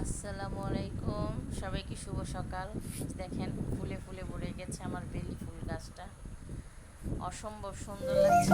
আসসালামু আলাইকুম সবাইকে শুভ সকাল। দেখেন, ফুলে ফুলে ভরে গেছে আমার বেলি ফুল গাছটা। অসম্ভব সুন্দর লাগছে।